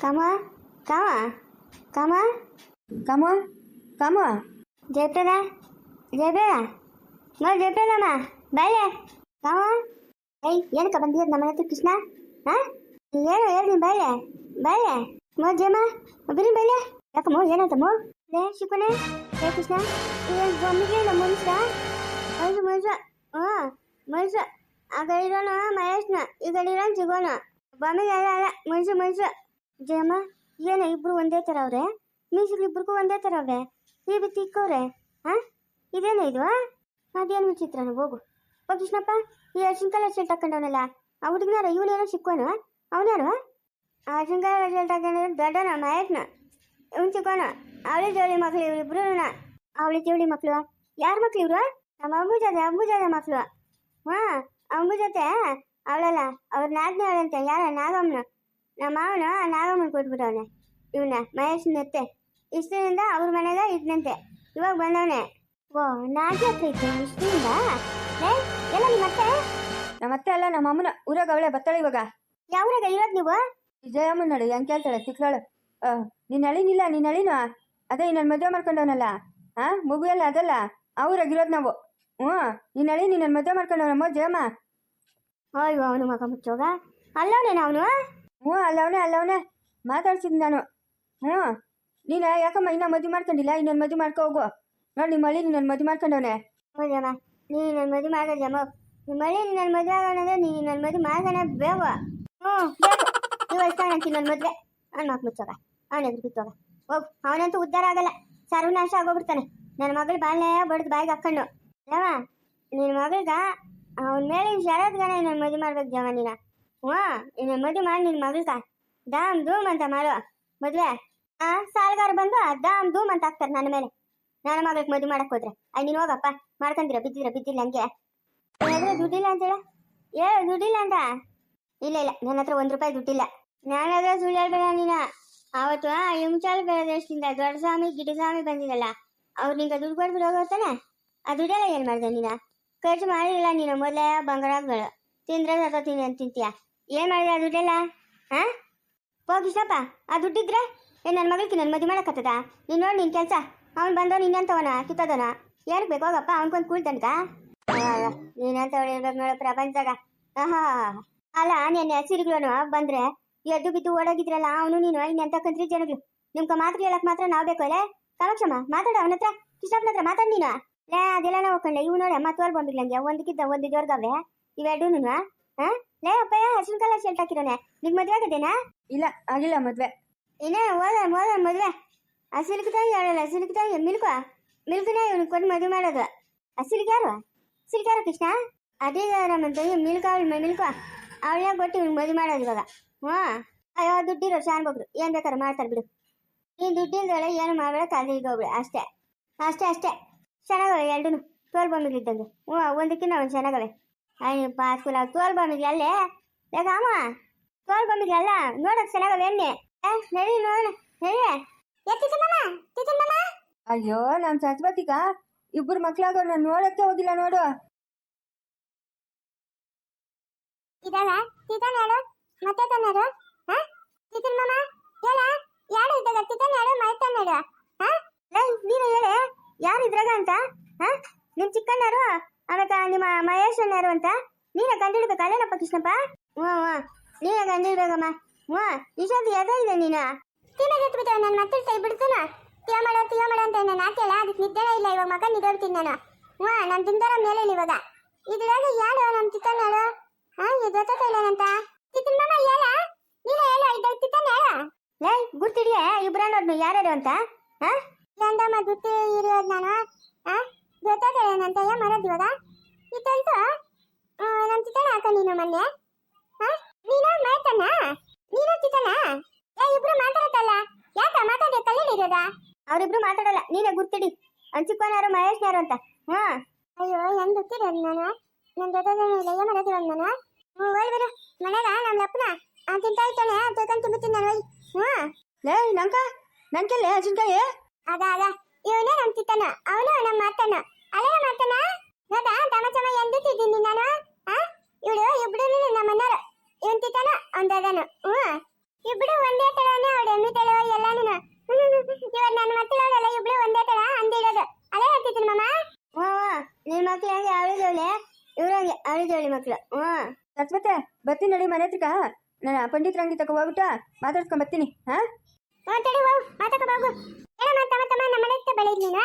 ಕಾಮ ಕಾಮ ಕಾಮ ಕಾಮ ಕಾಮ ಜಯಪ್ರದ ಜಯಪ್ರದ ನೋ ಜಯಪ್ರದಮ್ಮ ಬಾಯ್ಲೆ ಕಾಮ ಏಯ್ ಏನಕ್ಕ ಬಂದಿರೋದು ನಮ್ಮ ಹತ್ರ ಕೃಷ್ಣ? ಹಾ? ಏನು ಹೇಳಿ ನೀನು ಬಾಯ್ಲೆ. ಬಾಯ್ಲೆ. ಮೋ ಜಯಮ್ಮ. ಒಬ್ಬರಿ ಬಾಯ್ಲೆ. ಯಾಕಮ್ಮ ಏನಂತಮ್ಮ ಲೇ ಶಿವನೇ ಏ ಕೃಷ್ಣ. ಏನು ಬೊಮ್ಮಿಗೆ ಇಲ್ಲ ಮನುಷ್ಯ. ಮನುಷ್ಯ ಮನುಷ್ಯ. ಹಾಂ ಮನುಷ್ಯ. ಆ ಕಡೆ ಇರೋನು ಮಹೇಶ್ನ. ಈ ಕಡೆ ಇರೋನು ಸಿಗೋನು ಬೊಮ್ಮಿಗೆ ಅಲ್ಲ ಅಲ್ಲ. ಮನುಷ್ಯ ಮನುಷ್ಯ. ಜಯಮ್ಮ, ಏನು ಇಬ್ರು ಒಂದೇ ಥರ ಅವ್ರೆ? ಮೀಸುಗಳು ಇಬ್ರಿಗೂ ಒಂದೇ ಥರ ಅವ್ರೆ? ಈ ಬಿ ಇಕ್ಕವ್ರೆ ಹಾಂ ಇದೇನು ಇದು ಅದೇನು ವಿಚಿತ್ರನ ಹೋಗು. ಓ, ಕೃಷ್ಣಪ್ಪ, ಈ ಅರ್ಶಿನ ಕಲರ್ ಶರ್ಟ್ ಹಾಕೊಂಡವನಲ್ಲ? ಆ ಹುಡುಗನಾರ ಇವನೇನೋ ಸಿಕ್ಕೋನು ಅವನಾರು ಅರ್ಶಿನ ಕಲರ್ ಶರ್ಟ್ ಹಾಕೊಂಡ್ರೆ ದೊಡ್ಡನ ಮಾಯಕ್ನ ಇವ್ನು ಸಿಕ್ಕೋನು ಅವಳಿ ಜವಳಿ ಮಕ್ಳು ಇವ್ರಿಬ್ರು ಅವಳಿ ಜವಳಿ ಮಕ್ಳು ಯಾರ ಮಕ್ಳು ಇವರು ನಮ್ಮ ಅಮ್ಮು ಜೊತೆ ಅಮ್ಮು ಜೊತೆ ಮಕ್ಳು. ಹಾಂ ಅಂಬು ಜೊತೆ ಅವಳಲ್ಲ, ಅವ್ರ ನಾಗ್ನೇ ಅವಳಂತೆ, ಯಾರ, ನಾಗಮ್ಮನ? ನಮ್ಮ ಮಾವನು ನಾಗಮ್ಮನ ಕೊಟ್ಬಿಟ್ಟವನೆ ಇವನ ಮಹೇಶ್ ಎತ್ತೆ ಇಷ್ಟರಿಂದ ಅವ್ರ ಮನೆಗ ಇದ್ನಂತೆ. ಇವಾಗ ಬಂದವನೆ. ಓ ನಾಗಿ ಇಷ್ಟದಿಂದ ಲೇ ಎಲ್ಲ ನಿಮ್ಮ ಅತ್ತೆ? ನಮ್ಮ ಅತ್ತೆ ಅಲ್ಲ ನಮ್ಮ ಅಮ್ಮನ ಊರಾಗ ಅವಳೆ ಬರ್ತಾಳೆ ಇವಾಗ. ಯಾವ್ರಾಗ ಇರೋದು ನೀವು? ವಿಜಯಮ್ಮನ ನೋಡು ಹೆಂಗೆ ಕೇಳ್ತಾಳೆ ತಿಕ್ಲಾಳು ನಿನ್ನ ಅಳಿನಿಲ್ಲ ನಿನ್ನ ಅಳಿನ? ಅದೇ ನನ್ನ ಮದುವೆ ಮಾಡ್ಕೊಂಡವನಲ್ಲ? ಹಾಂ ಮಗು ಎಲ್ಲ ಅದಲ್ಲ ಅವ್ರಾಗಿರೋದು ನಾವು. ಹ್ಞೂ ನಿನ್ನ ಅಳಿ ನನ್ನ ಮದುವೆ ಮಾಡ್ಕೊಂಡವನಮ್ಮ ಜಯಮ್ಮ. ಅಯ್ಯೋ ಅವನು ಮಗ ಮುಚ್ಚೋಗ. ಅಲ್ಲವನೇನ ಅವನು ಹ್ಞೂ ಅಲ್ಲವನೇ ಅಲ್ಲವನೇ ಮಾತಾಡ್ಸಿದ್ ನಾನು. ಹ್ಞೂ. ನೀನು ಯಾಕಮ್ಮ ಇನ್ನೂ ಮದುವೆ ಮಾಡ್ಕೊಂಡಿಲ್ಲ? ಇನ್ನೊಂದು ಮದುವೆ ಮಾಡ್ಕೊ ಹೋಗು. ನೋಡಿ ನಿಮ್ಮ ಮಳಿ ನಿನ್ನ ಮದುವೆ ಮಾಡ್ಕೊಂಡವನೆ. ಹೌದಮ್ಮ ನೀ ನನ್ನ ಮದುವೆ ಮಾಡೋದಮ್ಮ ನಿಮ್ಮ ಮಳಿ ನನ್ನ ಮದುವೆ ಆಗೋಣಂದ್ರೆ ನೀ ನನ್ನ ಮದುವೆ ಮಾಡೋಣ ಬೇವ. ಹ್ಞೂ ವಯಸ್ಸಾಗಂತೀನಿ ನನ್ನ ಮದುವೆ. ಅವ್ನು ಮಾತು ಮುಚ್ಚೋಗ. ಅವನ ಎದುರು ಬಿತ್ತೋಗ ಹೋಗು. ಅವನಂತೂ ಉದ್ಧಾರ ಆಗಲ್ಲ. ಸರ್ವನಾಶ ಆಗೋಗ್ಬಿಡ್ತಾನೆ. ನನ್ನ ಮಗಳು ಬಾಳೆ ಬಡ್ದು ಬಾಯಿಗೆ ಹಾಕೊಂಡು. ಯಾವ ನಿನ್ನ ಮಗಳಿಗೆ ಅವನ ಮೇಲೆ ಶರತ್ಗನ ನನ್ನ ಮದುವೆ ಮಾಡ್ಬೇಕು ಜವ ನೀನ. ಹ್ಞೂ ಇನ್ನು ಮದುವೆ ಮಾಡಿ ನಿನ್ನ ಮಗಳ್ಗ ದಾಮ್ ಧೂಮ್ ಅಂತ ಮಾಡುವ ಮದುವೆ. ಆ, ಸಾಲಗಾರ ಬಂದು ದಾಮ್ ಧೂಮ್ ಅಂತ ಹಾಕ್ತಾರೆ ನನ್ನ ಮೇಲೆ. ನನ್ನ ಮಗಳಿಗೆ ಮದುವೆ ಮಾಡಕ್ ಹೋದ್ರೆ. ಅಯ್ಯ ನೀನು ಹೋಗಪ್ಪ. ಮಾಡ್ಕಂದಿರ ಬಿದ್ದಿರ ಬಿದ್ದಿಲ್ಲ ಹಂಗೆ ದುಡ್ಡಿಲ್ಲ ಅಂತೇಳ ಹೇಳು. ದುಡ್ಡಿಲ್ಲ ಅಂತ? ಇಲ್ಲ ಇಲ್ಲ. ನನ್ನ ಹತ್ರ ಒಂದ್ ರೂಪಾಯಿ ದುಡ್ಡಿಲ್ಲ. ನಾನಾದ್ರೆ ಸುಳ್ಳು ಹೇಳ್ಬೇಡ ನೀನ. ಅವತ್ತು ಆ ಹಿಂಚಾಲ್ ದೇಶದಿಂದ ದೊಡ್ಡ ಸ್ವಾಮಿ ಗಿಡ ಸ್ವಾಮಿ ಬಂದಿದಲ್ಲ. ಅವ್ರು ನಿಂಗೆ ದುಡ್ಡು ಕೊಡ್ಬಿಟ್ಟು ಹೋಗೋತಾನೆ ಆ ದುಡ್ಡೆಲ್ಲ ಏನ್ ಮಾಡ್ದೆ ನೀನ? ಖರ್ಚು ಮಾಡಿಲ್ಲ ನೀನು ಮೊದಲೇ ಬಂಗಾರಗಳು. ತಿಂದ್ರೆ ಸತ್ತೋತೀನಿ ಅಂತ ತಿಂತೀಯ? ಏನ್ ಮಾಡಿದೆ ಆ ದುಡ್ಡೆಲ್ಲ? ಹಾಂ? ಹೋಗಿಷ್ಟಪ್ಪ ಆ ದುಡ್ಡಿದ್ರೆ ಏ ನನ್ನ ಮಗಳಿಗೆ ನನ್ನ ಮದುವೆ ಮಾಡಕತ್ತದ ನೀನು ನೋಡಿ ನಿನ್ ಕೆಲಸ. ಅವ್ನು ಬಂದವನು ಇನ್ನಂತವನ ಕಿತ್ತದನ? ಏನಕ್ಕೆ ಬೇಕು? ಹೋಗಪ್ಪ ಅವ್ನ್ಕೊಂದು ಕೂಳ್ತಂತ ನೀನಂತವಳು ಇರ್ಬೇಕು ನೋಡು ಪ್ರಪಂಚದಾಗ. ಆಹಾ. ಅಲ್ಲ, ನೆನ್ನೆ ಹಸಿರುಗಳು ಬಂದ್ರೆ ಎದ್ದು ಬಿದ್ದು ಓಡೋಗಿದ್ರಲ್ಲ, ಅವನು ನೀನು, ಇನ್ನೆಂತ ಕಂತ್ರಿ ಜನಗಳು? ನಿಮ್ಗೆ ಮಾತ್ರ ಹೇಳಕ್ ಮಾತ್ರ ನಾವು ಬೇಕು ಅಲ್ಲೇ? ಕಾಮಾಕ್ಷಮ್ಮ, ಮಾತಾಡ ಅವನ ಹತ್ರ. ಕೃಷ್ಣಪ್ಪನ ಹತ್ರ ಮಾತಾಡ್ ನೀನು. ಲೇ, ಅದೆಲ್ಲ ನಾವು ಹೋಗ್ಕೊಂಡೆ ಇವ್ ನೋಡಿ ಮತ್ತೋರ್ ಬಂದಿರ್ಲಂಗೆ ಒಂದಕ್ಕಿದ್ದ ಒಂದು ಜೋರ್ಗವೆ ಇವೆರಡು ಹಾ? ಲೇ ಅಪ್ಪಯ್ಯ ಹಸಿರು ಕಲರ್ ಶರ್ಟ್ ಹಾಕಿರೋನೆ. ನಿಗ್ ಮದ್ವೆ ಆಗದೇನಾ ಇಲ್ಲ ಆಗಿಲ್ಲ ಮದ್ವೆ. ಏನೇ ಓದ ಓದ ಮದ್ವೆ. ಆ ಸಿಲ್ಕ್ ತಾಯಿ ಹೇಳಲ್ಲ ಸಿಲ್ಕ್ ತಾಯಿ ಮಿಲ್ಕ? ಮಿಲ್ಕ್ನ ಇವನು ಕೊಟ್ಟು ಮದುವೆ ಮಾಡೋದು. ಆ ಸಿಲ್ಕ್ ಯಾರು ಯಾರು ಕೃಷ್ಣ? ಅದೇ ನಮ್ಮ ತಾಯಿ ಮಿಲ್ಕ ಅವಳು ಮಿಲ್ಕ. ಅವಳೇ ಕೊಟ್ಟು ಇವ್ನಿಗೆ ಮದುವೆ ಮಾಡೋದು ಇವಾಗ? ಹ್ಞೂ ಅಯ್ಯೋ ದುಡ್ಡಿರೋ ಶಾನ್ ಶಾನ್ಬಗ್ರು ಏನ್ ಬೇಕಾದ್ರೆ ಮಾಡ್ತಾರೆ ಬಿಡು. ನೀನು ದುಡ್ಡಿಲ್ದಳೆ ಏನು ಮಾಡಬೇಡ ಕಾಲಿಗೆ ಹೋಗ್ಬಿಡು. ಅಷ್ಟೇ. ಅಷ್ಟೇ ಅಷ್ಟೇ. ಚೆನ್ನಾಗವೆ ಎರಡೂ ತೋಲ್ ಬೊಮ್ಮಿಗಳಿದ್ದಂಗೆ ಹ್ಞೂ ಒಂದಕ್ಕಿಂತ ಒಂದು ಚೆನ್ನಾಗವೆ ಅಯ್ಯ ಪಾಸ್ಕೂಲ ತೋಲ್ ಬೊಮ್ಮಿಗೆ ಅಲ್ಲೇ. ಲೇಕ ಅಮ್ಮ ತೋಲ್ ಅಲ್ಲ ನೋಡಕ್ ಚೆನ್ನಾಗವೆ ಎಣ್ಣೆ. ನಡಿ ನೋಡ. ನಡಿ ಅಯ್ಯೋ ನಮ್ಮ ಸರಸ್ವತಿಕ ಇಬ್ಬರು ಮಕ್ಳಾಗ ನಾನು ನೋಡಕ್ಕೆ ಹೋಗಿಲ್ಲ ನೋಡು. ಇದಾವ? ತಿತನಾಡು ಮತ್ತೆ ತನ್ನಾಡು ಹಾ? ತಿತನ್ ಮಾಮ ಹೇಳ. ಯಾರು ಇದ್ದಾಗ ತಿತನಾಡು ಮೈತನಾಡು ಹಾ? ನೀನು ಹೇಳೆ. ಯಾರು ಇದ್ರಾಗ ಅಂತ? ಹಾ? ನಿಮ್ ಚಿಕ್ಕಣ್ಣರು? ಆಮೇಲೆ ನಿಮ್ಮ ಮಹೇಶ್ ಯಾರು ಅಂತ? ನೀನ ಕಂಡಿಡ್ಬೇಕು ಅಲ್ಲೇನಪ್ಪ ಕೃಷ್ಣಪ್ಪ? ಹ್ಞೂ ಹ್ಞೂ ನೀನ ಕಂಡಿಡ್ಬೇಕಮ್ಮ. ಹ್ಞೂ ಇಷ್ಟೊಂದು ಎದ ಇದೆ ನೀನು? ತಿನ್ನ ಬಿಟ್ಬಿಟ್ಟೆ ನನ್ನ ಮತ್ತೆ ಕೈ ಬಿಡ್ತಾನ ತಿಯ ಮಾಡ ತಿಯ ಮಾಡ ಅಂತ ನನ್ನ ಆತಲ್ಲ ಅದಕ್ಕೆ ನಿದ್ದೆನೇ ಇಲ್ಲ ಇವಾಗ ಮಗ ನಿದ್ದೋಡ್ತೀನಿ ನಾನು. ಹ್ಞೂ ನಾನು ತಿಂದರ ಮೇಲೆ ಇವಾಗ. ಇದ್ರಾಗ ಯಾರು ನಮ್ಮ ಚಿಕ್ಕಣ್ಣರು ಹಾ ಇದು ಗೊತ್ತಾಗ್ತಾ ಅಂತ? ತಿತ್ತಿನ ಮಾಮ ಹೇಳ ನೀನ ಹೇಳ ಇದ್ದ ತಿತ್ತನ ಹೇಳ ಲೇ ಗುರ್ತಿಡಿಯ? ಇಬ್ರಾಂಡೋರ್ನು ಯಾರ್ಯಾರು ಅಂತ? ಹಾ? ಗಂಡಮ್ಮ ಗುರ್ತಿ ಇರೋದು ನಾನು. ಹಾ? ಗೊತ್ತಾಗ್ತಾ ನನ್ನ ಏನ್ ಮಾಡೋದು ಇವಾಗ? ಇತ್ತಂತ ನಮ್ಮ ಚಿಕ್ಕಣ್ಣ ಹಾಕ ನೀನು ಮೊನ್ನೆ? ಹಾ ನೀನು ಮಾತನ್ನ? ನೀನು ಚಿಕ್ಕಣ್ಣ ಏ ಇಬ್ರು ಮಾತಾಡತ್ತಲ್ಲ ಯಾಕ ಮಾತಾಡಿ ಇರೋದಾ? ಅವರಿಬ್ರು ಮಾತಾಡಲ್ಲ ನೀನೇ ಗುರ್ತಿಡಿ. ಅಂಚಿಕೋನಾರು ಮಹೇಶ್ನಾರು ಅಂತ. ಹಾ. ಅಯ್ಯೋ ಹೆಂಗ್ ಗೊತ್ತಿರೋದು ನಾನು? ನನ್ ಜೊತೆ ಇಲ್ಲ ಏನ್ ಮಾಡೋದಿಲ್ಲ ನಾನು ಹ್ಞೂ ಹೋಯ್ ಬರು ಮನೆಗ ನಮ್ಮ ಅಪ್ಪನ. ಆ ತಿಂತಾ ಇದ್ದಾನೆ ತಗೊಂಡು ತುಂಬಿತೀನಿ ನಾನು ಹೋಯ್. ಹ್ಞೂ ಲೇ ನಂಕ ನನ್ಕೆಲ್ಲೇ ಹಸಿನ್ಕಾಯಿ ಅದ ಅದ. ಇವನೇ ನಮ್ಮ ಚಿತ್ತನ ಅವನು ನಮ್ಮ ಮಾತನ. ಅಲ್ಲೇ ಮಾತನ? ನೋಡ ತಮ ತಮ ಎಂದಿಟ್ಟಿದ್ದೀನಿ ನಾನು. ಆ? ಇವಳು ಇಬ್ರು ನಮ್ಮ ಮನ್ನರು ಇವನ್ ತಿತ್ತಾನ ಅವ್ನ್ ದದನು ಹ್ಞೂ. ಇಬ್ರು ಒಂದೇ ತರನೇ ತಿನ್ನುತ್ತೇಳೋ ಎಲ್ಲಾನು ಇವಾಗ ನನ್ನ ಮಕ್ಕಳವರೆಲ್ಲ ಇಬ್ರು ಒಂದೇ ತಳ ಅಂದಿಡೋದು ಅದೇ ಹೇಳ್ತಿದ್ದೀನಿ ಮಾಮ? ಹ್ಞೂ ನಿನ್ನ ಮಕ್ಳು ಹೆಂಗೆ? ಅವಳಿದವಳೆ ಇವ್ರಂಗೆ ಅವಳಿದವಳಿ ಮಕ್ಳು. ಹ್ಞೂ. ಸರಸ್ವತಿ ಬರ್ತೀನಿ ನಡಿ ಮನೆ ಹತ್ರಕ್ಕ. ನಾನು ಪಂಡಿತರಂಗಿ ತಗೋ ಹೋಗ್ಬಿಟ್ಟು ಮಾತಾಡ್ಸ್ಕೊಂಡ್ ಬರ್ತೀನಿ. ಹಾ? ಹ್ಞೂ ತಡಿ ಹೋಗು ಮಾತಾಕ ಬಾಗು ಏನಮ್ಮ ತಮ್ಮ ತಮ್ಮ ನಮ್ಮ ಮನೆ ಹತ್ರ ಬೆಳೆದ್ ನೀನು?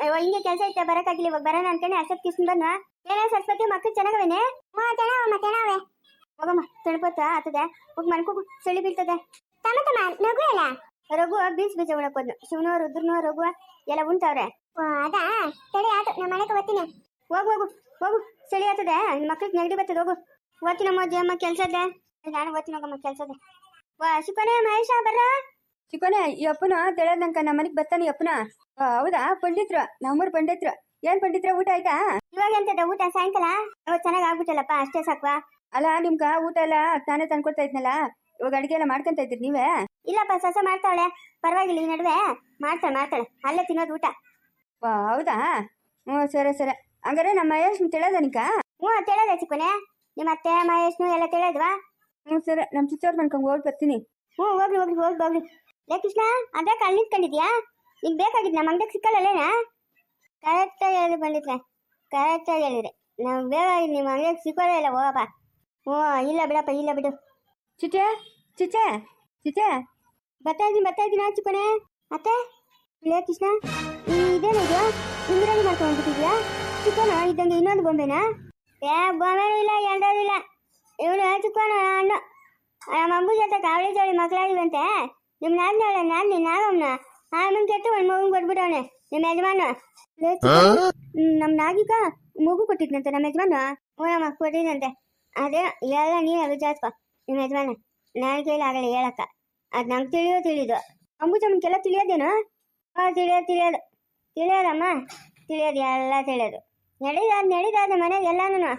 ಅಯ್ಯೋ ಹಿಂಗೆ ಕೆಲಸ ಐತೆ ಬರಕ್ಕಾಗಿಲ್ಲ ಇವಾಗ ಬರೋಣ ಅನ್ಕೊಂಡೆ ಅಸತ್ ಕಿಸ್ನ್ ಬನ್ನ ಏನ ಸರಸ್ವತಿ ಮಕ್ಕಳು ಚೆನ್ನಾಗವೇನೆ? ಹ್ಞೂ ಚೆನ್ನಾವಮ್ಮ ಚೆನ್ನಾವೆ ಹೋಗಮ್ಮ ತಣುಪತ್ತ ಆತದೆ ಹೋಗಿ ಮನ್ಕೋಗು ಸಳಿ ಬೀಳ್ತದೆ. ತಮ್ಮ ತಮ್ಮ ನಗು ಅಲ್ಲ ರಘು ಬೀಚ್ ಬೀಜ ಉಣಕ್ ಹೋದ್ನು. ಶಿವನೋ ರುದ್ರನೋ ರಘು ಎಲ್ಲ ಉಣ್ತಾವ್ರೆ. ಅದಾ? ತಡಿ ಆತು ನಮ್ಮ ಮನೆಗೆ ಬರ್ತೀನಿ ಹೋಗು ಹೋಗು ಹೋಗು ಸಳಿ ಆತದೆ. ನಿಮ್ಮ ಮಕ್ಳಿಗೆ ನೆಗಡಿ ಬರ್ತದೆ ಹೋಗು. ಓದ್ತೀನಮ್ಮ ಅಮ್ಮ ಕೆಲಸದ ನಾನು ಓದ್ತೀನಿ ಹೋಗಮ್ಮ ಕೆಲಸದ ವಾ ಶಿಕೋನೆ ಮಹೇಶ ಬರ್ರ? ಚಿಕ್ಕೋನೆ ಈ ಅಪ್ಪನ ತೆಳದಂಕ ನಮ್ಮ ಮನೆಗೆ ಬರ್ತಾನೆ ಈ ಅಪ್ಪನ. ಹೌದಾ? ಪಂಡಿತ್ರ ನಮ್ಮೂರ್ ಪಂಡಿತ್ರ. ಏನ್ ಪಂಡಿತ್ರ ಊಟ ಆಯ್ತಾ? ಇವಾಗ ಎಂತದ ಊಟ ಸಾಯಂಕಾಲ? ಅವ್ ಚೆನ್ನಾಗಿ ಆಗ್ಬಿಟ್ಟಲ್ಲಪ್ಪ ಅಷ್ಟೇ ಸಾಕ್ವಾ? ಅಲ್ಲ ನಿಮ್ಗ ಊಟ ಎಲ್ಲ ತಾನೇ ತಂದ್ಕೊಡ್ತಾ ಇದ್ನಲ್ಲ? ಇವಾಗ ಅಡಿಗೆ ಎಲ್ಲ ಮಾಡ್ಕೊಂತ ಇದ್ರಿ ನೀವೇ? ಇಲ್ಲಪ್ಪ ಸಸ ಮಾಡ್ತಾವಳೆ. ಪರವಾಗಿಲ್ಲ ಈ ನಡುವೆ. ಮಾಡ್ತಾಳೆ ಮಾಡ್ತಾಳೆ. ಅಲ್ಲೇ ತಿನ್ನೋದು ಊಟ. ವಾ ಹೌದಾ? ಹ್ಮ್ ಸರಿ ಸರಿ. ಹಂಗಾರೆ ನಮ್ಮ ಮಹೇಶ್ ತಿಳದನಿಕ ಹ್ಮ್ ತಿಳದ ಚಿಕ್ಕನೆ. ನಿಮ್ಮ ಅತ್ತೆ ಮಹೇಶ್ನು ಎಲ್ಲ ತಿಳಿದ್ವಾ? ಹ್ಮ್ ಸರಿ. ನಮ್ಮ ಚಿಚ್ಚವ್ರ ಮನ್ಕೊಂಡ್ ಹೋಗಿ ಬರ್ತೀನಿ. ಹ್ಮ್ ಹೋಗ್ಲಿ ಹೋಗ್ಲಿ ಹೋಗ್ಲಿ ಹೋಗ್ಲಿ. ಲೇ ಕೃಷ್ಣ, ಅದೇ ಕಳ್ಳಿ ನಿಂತ್ಕೊಂಡಿದ್ಯಾ? ನಿಂಗೆ ಬೇಕಾಗಿದ್ದು ನಮ್ಮ ಅಂಗಡಿಗೆ ಸಿಕ್ಕಲ್ಲಲೇನಾ ಕರೆಕ್ಟಾಗಿ ಹೇಳಿ ಬಂದಿದ್ರೆ ಕರೆಕ್ಟಾಗಿ ಹೇಳಿದ್ರೆ. ನಾವು ಬೇಗ ನಿಮ್ಮ ಅಂಗಡಿಗೆ ಸಿಕ್ಕೋದೇ ಇಲ್ಲ, ಹೋಗಪ್ಪ. ಹ್ಞೂ, ಇಲ್ಲ ಬಿಡಪ್ಪ, ಇಲ್ಲ ಬಿಡು. ಚಿಚೆ ಚಿಚೆ ಚಿಚೆ. ಬರ್ತಾ ಇದ್ದೀನಿ ಬರ್ತಾ ಇದ್ದೀನಿ ಚುಕಣೆ ಮತ್ತೆ ಲೇ ಕೃಷ್ಣ ಇದೇನಿದು ಇಂದ್ರಾಣಿ ಮಾಡ್ಕೊಂಡ್ಬಿಟ್ಟಿದ್ಯಾ? ಚಿಕ್ಕನ ಇದ್ದಂಗೆ ಇನ್ನೊಂದು ಗೊಂಬೆನಾ ಏ ಗೊಂಬೆನೂ ಇಲ್ಲ, ಎರಡೋದಿಲ್ಲ. ಇವನು ಚಿಕ್ಕನ ಅಣ್ಣ. ನಮ್ಮ ಅಂಬು ಜೊತೆ ಕಾವಳಿ ಜೋಳಿ ಮಕ್ಕಳಾಗಿವಂತೆ ನಿಮ್ಮ ನಾದ್ನವಳೆ ನಾನು ನಿನ್ನ ನಾಗಮ್ಮನ ಆ ಅಮ್ಮನ ಕೆಟ್ಟು ಒಂದು ಮಗು ಕೊಟ್ಬಿಟ್ಟವನೆ. ನಿಮ್ಮ ಯಜಮಾನ. ನಮ್ಮ ನಾಗಿಕ ಮಗು ಕೊಟ್ಟಿದ್ನಂತೆ ನಮ್ಮ ಯಜಮಾನ. ನಮ್ಮ ಕೊಟ್ಟಿದ್ದಂತೆ ಅದೇ ಎಲ್ಲ ನೀನು ವಿಚಾರಿಸ್ಕೊ ನಿಮ್ಮ ಯಜಮಾನ. ನಾನು ಕೇಳಿ ಆಗಲ್ಲ ಹೇಳಕ್ಕ. ಅದು ನಂಗೆ ತಿಳಿಯೋ ತಿಳಿದು. ಅಂಬುಜಮ್ಮನ್ಗೆಲ್ಲ ತಿಳಿಯೋದೇನು? ಹಾಂ ತಿಳಿಯೋದು ತಿಳಿಯೋದು. ತಿಳಿಯೋದಮ್ಮ? ತಿಳಿಯೋದು ಎಲ್ಲ ತಿಳಿಯೋದು. ನಡೀದಾದ ನಡೀದಾದ ಮನೆಗೆ ಎಲ್ಲಾನು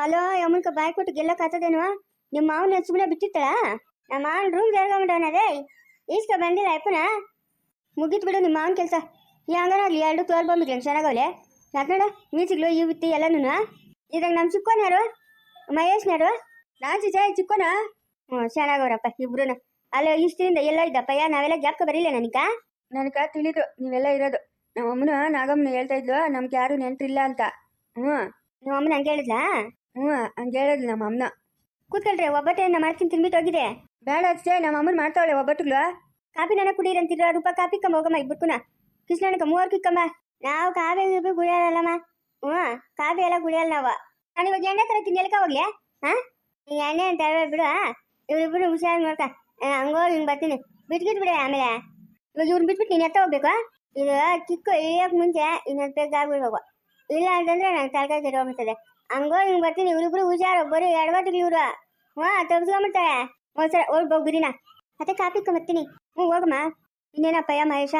ಹಲೋ ಯಮ್ಮನ್ಕ ಬಾಯ್ ಕೊಟ್ಟು ಗೆಲ್ಲಕ್ಕಾಗ್ತದೇನು ನಿಮ್ಮ ಮಾವನ ಸುಮ್ಮನೆ ಬಿಟ್ಟಿತ್ತಳ ನಮ್ಮ ಮಾವನ ರೂಮ್ ಜರ್ಗೊಂಬಿಟ್ಟವನದೇ ಈಸ್ಕ ಬಂದಿಲ್ಲ ಅಪ್ಪನ? ಮುಗೀತು ಬಿಡು ನಿಮ್ಮ ಮಾವನ ಕೆಲಸ. ಈ ಹಂಗಾರಾಗ್ಲಿ ಎರಡು ತೋರ್ ಬಂದ್ಬಿಟ್ರಿ ಚೆನ್ನಾಗವಲೆ ಯಾಕಂಡ ಮ್ಯೂಸಿಕ್ಲು ಈ ಬಿತ್ತಿ ಎಲ್ಲನೂ ಇದ್ರಾಗ ನಮ್ಮ ಚಿಕ್ಕೋನಾರು ಮಹೇಶ್ ನಾರು ನಾ ಜಯ ಚಿಕ್ಕೋನ? ಹ್ಞೂ ಚೆನ್ನಾಗವ್ರಪ್ಪ ಇಬ್ರು ಅಲ್ಲ ಇಷ್ಟರಿಂದ ಎಲ್ಲ ಇದ್ದಪ್ಪ ಯಾ ನಾವೆಲ್ಲ ಜಾಬ್ಕ ಬರೀಲ್ಲ ನನಗ ನನಗ ತಿಳಿದು ನೀವೆಲ್ಲ ಇರೋದು. ನಮ್ಮ ಅಮ್ಮನ ನಾಗಮ್ಮನ ಹೇಳ್ತಾ ಇದ್ಲು ನಮ್ಗೆ ಯಾರು ನೆಂಟ್ರಿಲ್ಲ ಅಂತ. ಹ್ಞೂ. ನಮ್ಮ ಅಮ್ಮನ ಹಂಗೆ ಹೇಳಿದ್ಲಾ? ಹ್ಞೂ ಹಂಗೆ ಹೇಳಿದ್ಲು ನಮ್ಮ ಅಮ್ಮನ. ಕೂತ್ಕೊಳ್ರಿ ಒಬ್ಬಟ್ಟೆಯನ್ನು ಮಾಡ್ತೀನಿ ತಿನ್ಬಿಟ್ಟು ಹೋಗಿದೆ ಬೇಡ ಅಷ್ಟೇ ನಮ್ಮ ಅಮ್ಮನ ಮಾಡ್ತಾವಳೆ ಒಬ್ಬಟ್ಟುಗಳು. ಕಾಫಿ ನನ್ನ ಕುಡೀರಿ ರೂಪ ಕಾಫಿ ಕಮ್ಮ ಹೋಗಮ್ಮ ಇಬ್ಬರ್ಕುನ ಕೃಷ್ಣನಕ ಮೂವರ್ ಕಿಕ್ಕಮ್ಮ ನಾವು ಕಾಫಿ ಗೀಫಿ ಗುಳಿಯಲ್ಲಮ್ಮ ಹ್ಞೂ ಕಾಫಿ ಎಲ್ಲ ಕುಡಿಯಲ್ಲ ನಾವು. ನಾನು ಇವಾಗ ಎಣ್ಣೆ ತರತೀನಿ, ಎಲ್ಕ ಹೋಗ್ಲಿ ಹಾ? ಈ ಎಣ್ಣೆ ಅಂತ ಹೇಳ್ಬೇಡ ಬಿಡು ಇವ್ರಿಬ್ರು ಹುಷಾರು ನೋಡ್ಕ. ಹಂಗೋಗಿ ಹಿಂಗೆ ಬರ್ತೀನಿ. ಬಿಟ್ಕಿಟ್ ಬಿಡ ಆಮೇಲೆ. ಇವಾಗ ಇವ್ರು ಬಿಟ್ಬಿಟ್ಟು ನೀನು ಎತ್ತ ಹೋಗ್ಬೇಕು ಇದು ಕಿಕ್ಕು ಇಳಿಯೋಕೆ ಮುಂಚೆ ಇನ್ನೊಂದು ಪೆಗ್ ಆಗ್ಬಿಡ್ಬೇಕು ಇಲ್ಲ ಅಂತಂದ್ರೆ ನಂಗೆ ತರಕಾರಿ ಸರಿ ಹೋಗ್ಬಿಡ್ತದೆ. ಹಂಗೋಗಿ ಹಿಂಗೆ ಬರ್ತೀನಿ, ಇವ್ರಿಬ್ರು ಹುಷಾರು ಬರೀ ಎಡವಟ್ಟಿಗೆ ಇವ್ರು. ಹ್ಞೂ ತಪ್ಸ್ಕೊಂಬಿಡ್ತಾರೆ ಒಂದ್ಸಲ ಹೋಗಿ ಬಿರಿನ ಮತ್ತೆ ಕಾಫಿ ಬರ್ತೀನಿ ಹ್ಞೂ ಹೋಗಮ್ಮ. ಇನ್ನೇನಪ್ಪಯ್ಯ ಮಹೇಶ?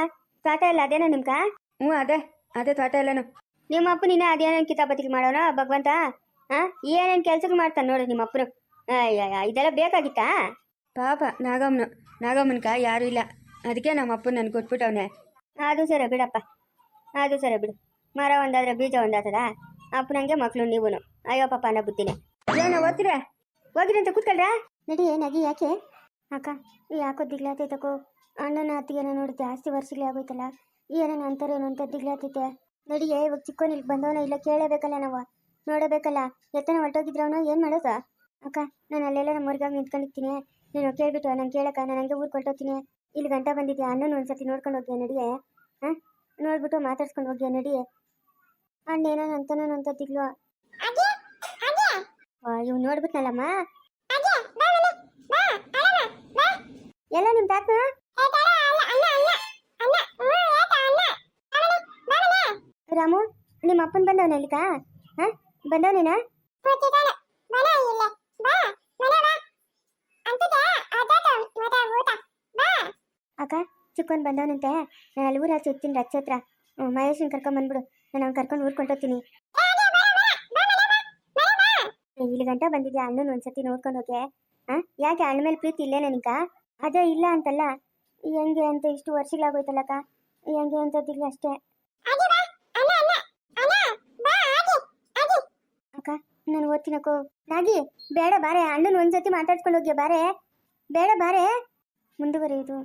ತೋಟ ಇಲ್ಲ ಅದೇನೋ ನಿಮ್ಗ ಹ್ಞೂ ಅದೇ. ಅದೇ ತೋಟ ಇಲ್ಲನು ನಿಮ್ಮ ಅಪ್ಪ ನಿನ್ನ ಅದೇನೇನು ಕಿತಾಪತಿಗೆ ಮಾಡೋಣ ಭಗವಂತ? ಹಾ ಏನೇನು ಕೆಲ್ಸಕ್ಕೆ ಮಾಡ್ತಾನೆ ನೋಡು ನಿಮ್ಮ ಅಪ್ಪನು. ಅಯ್ಯಯ್ಯ ಇದೆಲ್ಲ ಬೇಕಾಗಿತ್ತಾ? ಪಾಪ ನಾಗಮ್ಮನು. ನಾಗಮ್ಮನ್ಕ ಯಾರು ಇಲ್ಲ. ಅದಕ್ಕೆ ನಮ್ಮ ಅಪ್ಪನ ನನ್ಗೆ ಕೊಟ್ಬಿಟ್ಟವನೆ. ಅದು ಸರಿ ಬಿಡಪ್ಪ. ಅದು ಸರಿ ಬಿಡು. ಮರ ಒಂದಾದ್ರೆ ಬೀಜ ಒಂದಾತದ? ಅಪ್ಪನಂಗೆ ಮಕ್ಕಳು ನೀವು ಅಯ್ಯೋ ಪಾಪ ಅನ್ನೋ ಬುದ್ಧಿನೇ. ಏನೋ ಓದ್ತೀರಾ ಹೋಗಿರಿ ಅಂತ ಕೂತ್ಕೊಳ್ರ? ನಡಿ ನಗಿ ಯಾಕೆ? ಅಕ್ಕ ಯಾಕೋ ದಿಗ್ಲಾತೈತಕೋ ಅಣ್ಣನ ಅತ್ತಿಗೆನ ನೋಡಿ ಜಾಸ್ತಿ ವರ್ಷಗಳೇ ಆಗೋಯ್ತಲ್ಲ. ಏನೇನು ಅಂತಾರೇನು ಅಂತ ದಿಗ್ಲಾತೈತೆ ನಡಿಯೇ ಇವಾಗ ಚಿಕ್ಕೋನಿಲ್ ಬಂದವನ ಇಲ್ಲ ಕೇಳಬೇಕಲ್ಲ ನಾವು. ನೋಡಬೇಕಲ್ಲ ಎತ್ತನ ಹೊರಟೋಗಿದ್ರೆ ಅವನು ಏನು ಮಾಡೋದ? ಅಕ್ಕ ನಾನು ಅಲ್ಲೆಲ್ಲ ನಮ್ಮ ಹೊರ್ಗಾಗಿ ನಿಂತ್ಕೊಂಡಿರ್ತೀನಿ. ನೀನು ಕೇಳ್ಬಿಟ್ಟು ನಾನು ಕೇಳಕ್ಕ ನಾನು ಹಂಗೆ ಊರು ಕೊಟ್ಟೋಗ್ತೀನಿ ಇಲ್ಲಿ ಗಂಟ ಬಂದಿದ್ದೆ ಅಣ್ಣನ ಒಂದ್ಸತಿ ನೋಡ್ಕೊಂಡು ಹೋಗಿ ನಡಿಯೇ ಹಾಂ? ನೋಡ್ಬಿಟ್ಟು ಮಾತಾಡ್ಸ್ಕೊಂಡು ಹೋಗಿ ನಡಿಯೇ ಅಣ್ಣ ಏನೋ ಅಂತಾನೋ ಅಂತ ದಿಗ್ಲು ಇವ್ ನೋಡ್ಬಿಟ್ನಲ್ಲಮ್ಮ? ಎಲ್ಲ ನಿಮ್ ತಾತ ರಾಮು ನಿಮ್ಮ ಅಪ್ಪನ್ ಬಂದವನ ಇಲ್ಲಿಕ? ಹ? ಬಂದವನೇನಾ? ಅಕ್ಕ ಚಿಕ್ಕವನ್ ಬಂದವನಂತೆ. ನಾನು ಅಲ್ಲಿ ಊರ ಸುತ್ತೀನಿ ರಚ್ಚ ಹತ್ರ. ಮಹೇಶನ್ ಕರ್ಕೊಂಡ್ ಬಂದ್ಬಿಡು. ನಾನು ಅವ್ನು ಕರ್ಕೊಂಡು ಊರ್ಕೊಂಡು ಹೋಗ್ತೀನಿ ಇಲ್ಲಿ ಗಂಟ ಬಂದಿದ್ಯಾ? ಅಣ್ಣನ ಒಂದ್ಸತಿ ನೋಡ್ಕೊಂಡು ಹೋಗೆ. ಹಾಂ? ಯಾಕೆ ಅಣ್ಣ ಮೇಲೆ ಪ್ರೀತಿ ಇಲ್ಲೇ ನನಗ ಅದೇ ಇಲ್ಲ ಅಂತಲ್ಲ ಹೆಂಗೆ ಅಂತ ಇಷ್ಟು ವರ್ಷಗಳಾಗೋಯ್ತಲ್ಲಕ್ಕ ಹೆಂಗೆ ಅಂತದಿಲ್ಲ ಅಷ್ಟೇ. ಅಕ್ಕ ನಾನು ಓದ್ತೀನಕ್ಕೋ ನಾಗಿ ಬೇಡ ಬಾರೆ ಅಣ್ಣನ ಒಂದ್ಸತಿ ಮಾತಾಡ್ಸ್ಕೊಂಡು ಹೋಗ್ಯ ಬಾರೆ. ಬೇಡ ಬಾರೆ. ಮುಂದುವರಿಯುವುದು